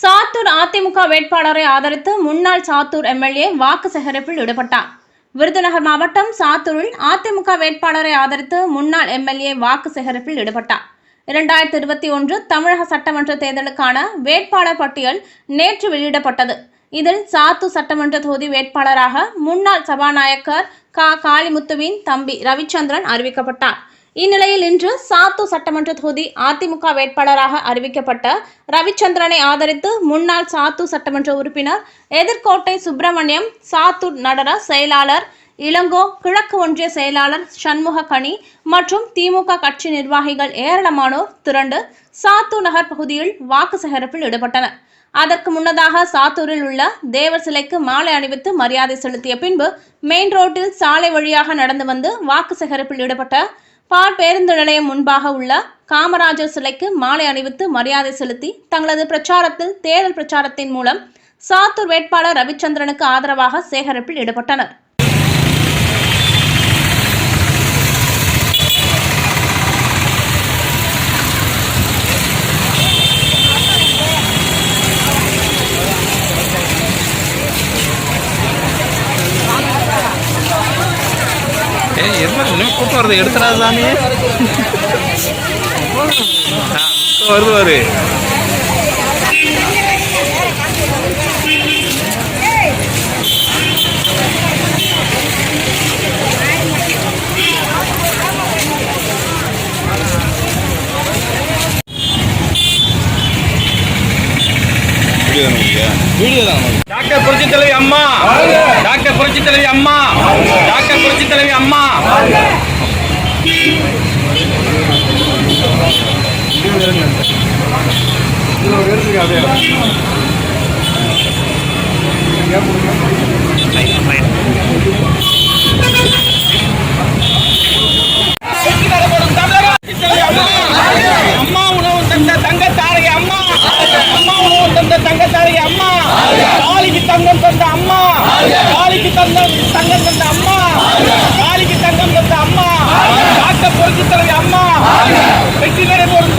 சாத்தூர் அதிமுக வேட்பாளரை ஆதரித்து முன்னாள் சாத்தூர் எம்எல்ஏ வாக்கு சேகரிப்பில் ஈடுபட்டார். விருதுநகர் மாவட்டம் சாத்தூரில் அதிமுக வேட்பாளரை ஆதரித்து முன்னாள் எம்எல்ஏ வாக்கு சேகரிப்பில் ஈடுபட்டார். இரண்டாயிரத்தி இருபத்தி ஒன்று தமிழக சட்டமன்ற தேர்தலுக்கான வேட்பாளர் பட்டியல் நேற்று வெளியிடப்பட்டது. இதில் சாத்தூர் சட்டமன்ற தொகுதி வேட்பாளராக முன்னாள் சபாநாயகர் கா. காளிமுத்துவின் தம்பி ரவிச்சந்திரன் அறிவிக்கப்பட்டார். இந்நிலையில் இன்று சாத்தூர் சட்டமன்ற தொகுதி அதிமுக வேட்பாளராக அறிவிக்கப்பட்ட ரவிச்சந்திரனை ஆதரித்து முன்னாள் சாத்தூர் சட்டமன்ற உறுப்பினர் எதிர்கோட்டை சுப்பிரமணியம் சாத்தூர் நடன செயலாளர் இளங்கோ கிழக்கு ஒன்றிய செயலாளர் சண்முக கனி மற்றும் திமுக கட்சி நிர்வாகிகள் ஏராளமானோர் திரண்டு சாத்தூர் நகர் பகுதியில் வாக்கு சேகரிப்பில் ஈடுபட்டனர். அதற்கு முன்னதாக சாத்தூரில் உள்ள தேவர் சிலைக்கு மாலை அணிவித்து மரியாதை செலுத்திய பின்பு மெயின் ரோட்டில் சாலை வழியாக நடந்து வந்து வாக்கு சேகரிப்பில் ஈடுபட்ட பால் பேருந்து நிலையம் முன்பாக உள்ள காமராஜர் சிலைக்கு மாலை அணிவித்து மரியாதை செலுத்தி தங்களது பிரச்சாரத்தில் தேர்தல் பிரச்சாரத்தின் மூலம் சாத்தூர் வேட்பாளர் ரவிச்சந்திரனுக்கு ஆதரவாக சேகரிப்பில் ஈடுபட்டனர். ஏய் என்ன இன்னும் கூட்டம் வருது? எடுத்துடாது சாமி. வருது வருது. வீடியோ தான் டாக்டர் புரட்சி தலைவி அம்மா டாக்டர் புரட்சி தலைவி அம்மா டாக்டர் புரட்சி தலைவி அம்மா அம்மா உணவு தந்த தங்க தாரகை அம்மா அம்மா உணவு தந்த தங்க தாரகை அம்மா காளிக்கு தங்கம் தந்த அம்மா காளிக்கு தங்கம் தங்கம் தந்த அம்மா காளிக்கு தங்கம் தந்த அம்மா டாக்டர் பொறுத்து தலைவி அம்மா வெற்றி நடைபெறும்